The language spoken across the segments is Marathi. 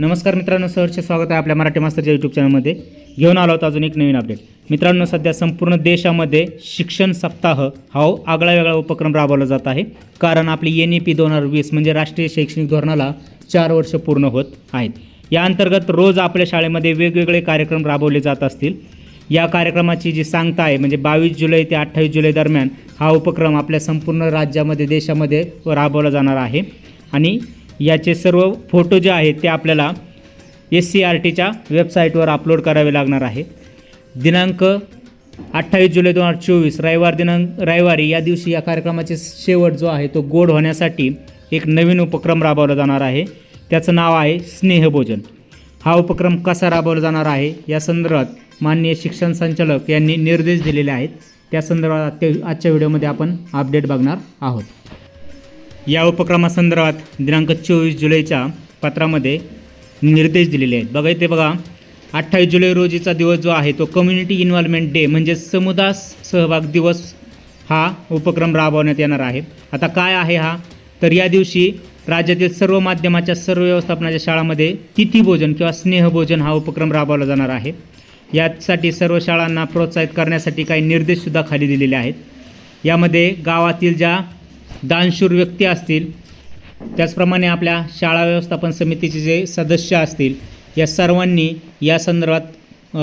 नमस्कार मित्रांनो सहर्ष स्वागत आहे आपल्या मराठी मास्तरच्या यूट्यूब चॅनलमध्ये घेऊन आलो होतो अजून एक नवीन अपडेट मित्रांनो सध्या संपूर्ण देशामध्ये शिक्षण सप्ताह हा हो आगळा वेगळा उपक्रम राबवला जात आहे. कारण आपली एन ई पी दोन हजार वीस म्हणजे राष्ट्रीय शैक्षणिक धोरणाला चार वर्ष पूर्ण होत आहेत. या अंतर्गत रोज आपल्या शाळेमध्ये वेगवेगळे कार्यक्रम राबवले जात असतील. या कार्यक्रमाची जी सांगता आहे म्हणजे बावीस जुलै ते अठ्ठावीस जुलै दरम्यान हा उपक्रम आपल्या संपूर्ण राज्यामध्ये देशामध्ये राबवला जाणार आहे. आणि याचे सर्व फोटो जे आहेत ते आपल्याला एस सी आर टीच्या वेबसाईटवर अपलोड करावे लागणार आहे. दिनांक अठ्ठावीस जुलै दोन हजार चोवीस रविवार दिनांक रविवारी या दिवशी या कार्यक्रमाचे शेवट जो आहे तो गोड होण्यासाठी एक नवीन उपक्रम राबवला जाणार आहे. त्याचं नाव आहे स्नेहभोजन. हा उपक्रम कसा राबवला जाणार आहे? या संदर्भात माननीय शिक्षण संचालक यांनी निर्देश दिलेले आहेत. त्या संदर्भात आजच्या आजच्या व्हिडिओमध्ये आपण अपडेट बघणार आहोत. या उपक्रमासंदर्भात दिनांक चोवीस जुलैच्या पत्रामध्ये निर्देश दिलेले आहेत. बघा इथे बघा अठ्ठावीस जुलै रोजीचा दिवस जो आहे तो कम्युनिटी इन्व्हॉल्वमेंट डे म्हणजे समुदाय सहभाग दिवस हा उपक्रम राबवण्यात येणार आहे. आता काय आहे हा? तर या दिवशी राज्यातील सर्व माध्यमाच्या सर्व व्यवस्थापनाच्या शाळांमध्ये तिथीभोजन किंवा स्नेहभोजन हा उपक्रम राबवला जाणार आहे. यासाठी सर्व शाळांना प्रोत्साहित करण्यासाठी काही निर्देशसुद्धा खाली दिलेले आहेत. यामध्ये गावातील ज्या दानशूर व्यक्ती असतील त्याचप्रमाणे आपल्या शाळा व्यवस्थापन समितीचे जे सदस्य असतील या सर्वांनी या संदर्भात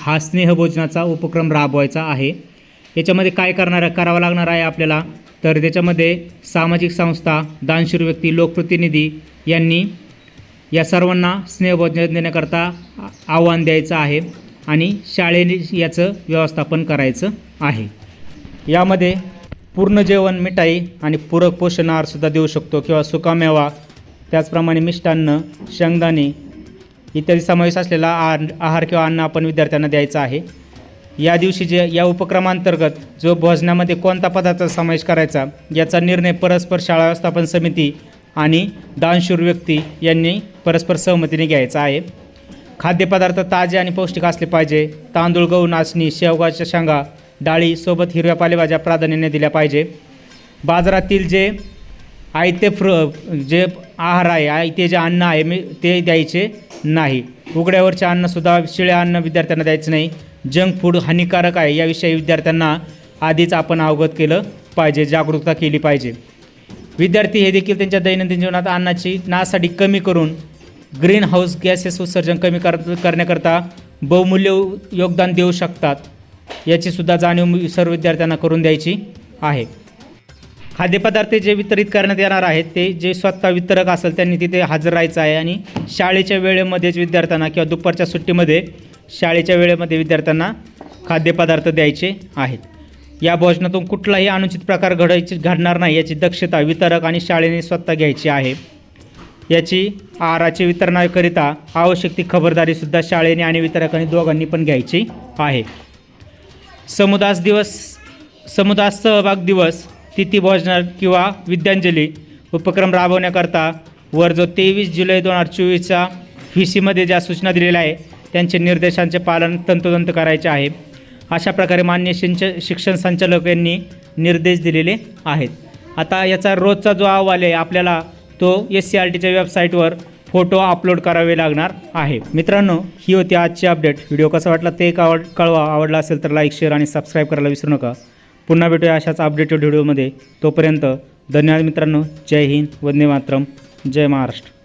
हा स्नेहभोजनाचा उपक्रम राबवायचा आहे. याच्यामध्ये काय करणार करावं लागणार आहे आपल्याला? तर त्याच्यामध्ये सामाजिक संस्था दानशूर व्यक्ती लोकप्रतिनिधी यांनी या सर्वांना स्नेहभोजन देण्याकरता आव्हान द्यायचं आहे आणि शाळेने याचं व्यवस्थापन करायचं आहे. यामध्ये पूर्ण जेवण मिठाई आणि पूरक पोषण आहारसुद्धा देऊ शकतो किंवा सुकामेवा त्याचप्रमाणे मिष्टान्न शेंगदाणे इत्यादी समावेश असलेला आहार आहार किंवा अन्न आपण विद्यार्थ्यांना द्यायचा आहे. या दिवशी जे या उपक्रमांतर्गत जो भोजनामध्ये कोणता पदार्थ समावेश करायचा याचा निर्णय परस्पर शाळा व्यवस्थापन समिती आणि दानशूर व्यक्ती यांनी परस्पर सहमतीने घ्यायचा आहे. खाद्यपदार्थ ताजे आणि पौष्टिक असले पाहिजे. तांदूळ गहू नाचणी शेवगाच्या शेंगा डाळी सोबत हिरव्या पालेभाज्या प्राधान्याने दिल्या पाहिजे. बाजारातील जे आयते फ्र जे आहार आहे आयते जे अन्न आहे मी ते द्यायचे नाही. उघड्यावरचे अन्नसुद्धा शिळे अन्न विद्यार्थ्यांना द्यायचं नाही. जंक फूड हानिकारक आहे याविषयी विद्यार्थ्यांना आधीच आपण अवगत केलं पाहिजे जागरूकता केली पाहिजे. विद्यार्थी हे देखील त्यांच्या दैनंदिन जीवनात अन्नाची नासाठी कमी करून ग्रीन हाऊस गॅसेस उत्सर्जन कमी कर करण्याकरता बहुमूल्य योगदान देऊ शकतात. याचीसुद्धा जाणीव सर्व विद्यार्थ्यांना करून द्यायची आहे. खाद्यपदार्थ जे वितरित करण्यात येणार आहेत ते जे स्वतः वितरक असेल त्यांनी तिथे हजर राहायचं आहे आणि शाळेच्या वेळेमध्येच विद्यार्थ्यांना किंवा दुपारच्या सुट्टीमध्ये शाळेच्या वेळेमध्ये विद्यार्थ्यांना खाद्यपदार्थ द्यायचे आहेत. या भोजनातून कुठलाही अनुचित प्रकार घडायची घडणार नाही याची दक्षता वितरक आणि शाळेने स्वतः घ्यायची आहे. याची आहाराचे वितरणाकरिता आवश्यक ती खबरदारीसुद्धा शाळेने आणि वितरकांनी दोघांनी पण घ्यायची आहे. समुदास दिवस समुदास सहभाग दिवस तिथी भोजनात किंवा विद्यांजली उपक्रम राबवण्याकरता वर जो तेवीस जुलै दोन हजार चोवीसच्या व्ही सीमध्ये ज्या सूचना दिलेल्या आहे त्यांचे निर्देशांचे पालन तंतोतंत करायचे आहे. अशा प्रकारे मान्य शिंच शिक्षण संचालक यांनी निर्देश दिलेले आहेत. आता याचा रोजचा जो अहवाल आहे आपल्याला तो एस सी आर टीच्या वेबसाईटवर फोटो अपलोड करावे लागणार आहे. मित्रांनो ही होती आजची अपडेट. व्हिडिओ कसा वाटला ते एक आवड कळवा. आवडला असेल तर लाईक शेअर आणि सबस्क्राईब करायला विसरू नका. पुन्हा भेटूया अशाच अपडेटेड व्हिडिओमध्ये. तोपर्यंत धन्यवाद मित्रांनो. जय हिंद. वंदे मातरम. जय महाराष्ट्र.